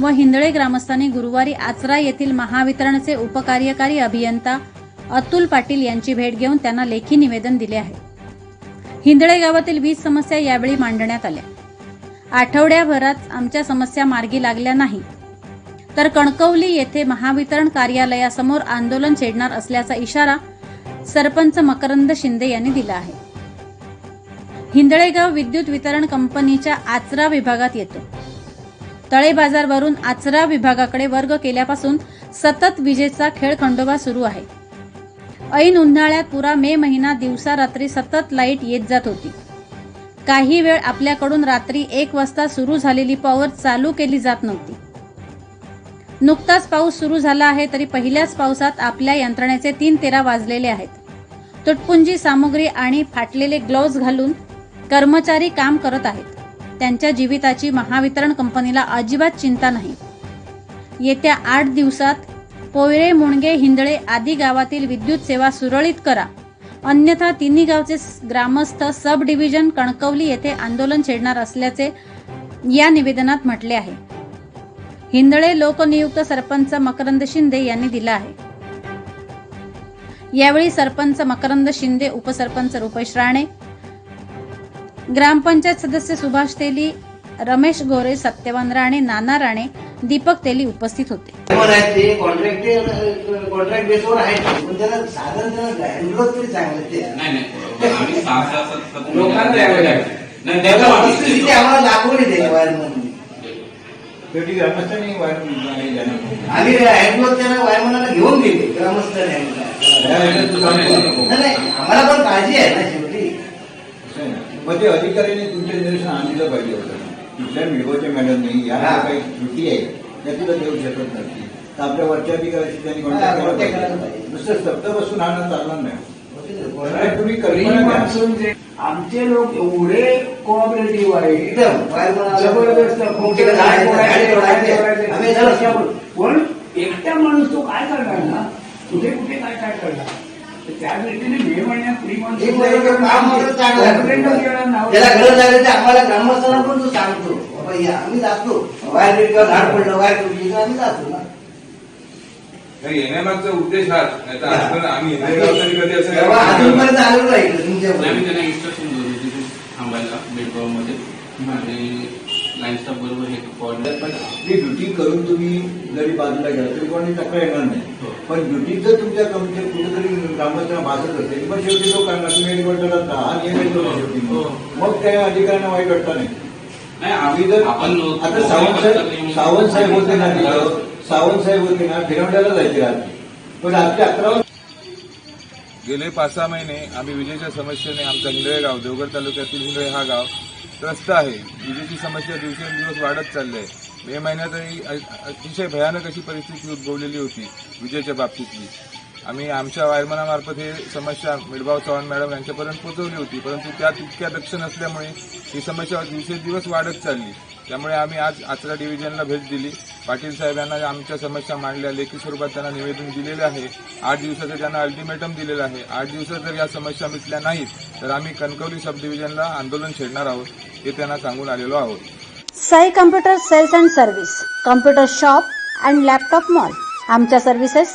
व हिंदळे ग्रामस्थांनी गुरुवारी आचरा येथील महावितरणचे उपकार्यकारी अभियंता अतुल पाटील यांची भेट घेऊन त्यांना लेखी निवेदन दिले आहे. हिंदळे गावातील वीज समस्या यावेळी मांडण्यात आल्या. आठवड्याभरात आमच्या समस्या मार्गी लागल्या नाही. तर कणकवली येथे महावितरण कार्यालयासमोर आंदोलन छेडणार असल्याचा इशारा सरपंच मकरंद शिंदे यांनी दिला आहे. हिंदळेगाव विद्युत वितरण कंपनीच्या आचरा विभागात येतो. तळे बाजारवरून आचरा विभागाकडे वर्ग केल्यापासून सतत विजेचा खेळ खंडोबा सुरू आहे. ऐन उन्हाळ्यात पुरा मे महिना दिवसा रात्री सतत लाइट येत जात होती. काही वेळ आपल्याकडून रात्री एक वाजता सुरू झालेली पॉवर चालू केली जात नव्हती. नुकताच पाऊस सुरू झाला आहे तरी पहिल्याच पावसात आपल्या यंत्रणेचे तीन तेरा वाजलेले आहेत. तुटपुंजी सामुग्री आणि फाटलेले ग्लोव्ज घालून कर्मचारी काम करत आहेत. त्यांच्या जीविताची महावितरण कंपनीला अजिबात चिंता नाही. येत्या आठ दिवसात पोयरे मुणगे हिंदळे आदी गावातील विद्युत सेवा सुरळीत करा. अन्यथा तिन्ही गावचे ग्रामस्थ सब डिव्हिजन कणकवली येथे आंदोलन छेडणार असल्याचे या निवेदनात म्हटले आहे. हिंदळे लोकनियुक्त सरपंच मकरंद शिंदे यांनी दिला आहे. यावेळी सरपंच मकरंद शिंदे उपसरपंच रुपेश राणे ग्रामपंचायत सदस्य सुभाष तेली रमेश गोरे सत्यवान राणे नाना राणे दीपक तेली उपस्थित होते आम्ही सहा सहा सात सात लोकांना द्यावे लागेल. नाही त्याला द्यावं परिस्थिती लागेल. आम्हाला दाखवली त्याच्या वायरमन शेवटी ग्रामस्थांनी वाढवून जाणं. आम्ही हँडल त्याला वायरमनाला घेऊन गेले ग्रामस्थ हँडल या वेळेला तू सांगतो नको. नाही आम्हाला पण काळजी आहे ना मग ते अधिकाऱ्यांनी तुमच्या निदर्शन आणलं पाहिजे होतं. कुठल्या मिळवच्या मॅडमनी या हा. काही त्रुटी आहे त्या तुला देऊ शकत नाही तर आपल्या वरच्या अधिकाऱ्याशी त्यांनी हा, कॉन्टॅक्ट करायला पाहिजे. नुसतं शब्द बसून आणणं चालणार नाही. तुम्ही कल्पना म्हणजे आमचे लोक एवढे कोऑपरेटिव्ह आहे जबरदस्त पण एकटा माणूस तो काय करणार ना? कुठे कुठे काय काय करणार? त्या दृष्टीने मे महिन्यात. त्याला गरज लागली तर आम्हाला ग्रामस्थांना पण तो सांगतो आम्ही जातो. वायर किंवा झाड पडलं वायर तुटली तर आम्ही जातो ना. नाही, येण्यामागचा उद्देश हाच. नाही तर आम्ही कधी असं आम्ही त्यांना इन्स्ट्रक्शन दिली थांबायला आणि स्टाफ बरोबर हे कोऑर्डिनेट पण आपली ड्युटी करून तुम्ही जरी बाजूला गेला तरी कोणी तक्रार येणार हो. नाही पण ड्युटी जर तुमच्या कंपनीत कुठेतरी ग्रामस्थांना भासत असेल मग शेवटी तो करणार तुम्ही हा नियम ना शेवटी हो. मग त्या अधिकाऱ्यांना वाईट वाटतं नाही नाही आम्ही जर आपण आता सावंत साहेब सावंत साहेब होते ना सावंत साहेब होते ना फिरवड्याला जायचे रात्री पण रात्री अकरा गेले पाच सहा महिने आम्ही विजेच्या समस्येने आमचा हिंदळे गाव देवगड तालुक्यातील हिंदळे हा गाव त्रस्त आहे. विजेची समस्या दिवसेंदिवस वाढत चालली आहे मे महिन्यातही अतिशय भयानक अशी परिस्थिती उद्भवलेली होती विजेच्या बाबतीतली. आम्ही आमच्या वायरमनामार्फत हे समस्या मिडभाव चव्हाण मॅडम यांच्यापर्यंत पोहोचवली होती परंतु त्या तितक्या दक्ष नसल्यामुळे ही समस्या दिवसेंदिवस वाढत चालली. त्यामुळे आम्ही आज आचरा डिव्हिजनला भेट दिली. पाटील साहेब यांना आमच्या समस्या मांडल्या लेखी स्वरूपात त्यांना निवेदन दिलेले आहे. आठ दिवसाचं त्यांना अल्टिमेटम दिलेलं आहे. आठ दिवसात जर या समस्या मिटल्या नाहीत तर आम्ही कणकवली सब डिव्हिजनला आंदोलन छेडणार आहोत हे त्यांना सांगून आलेलो आहोत. Sai computer sales and service computer shop and laptop mall आमच्या सर्व्हिसेस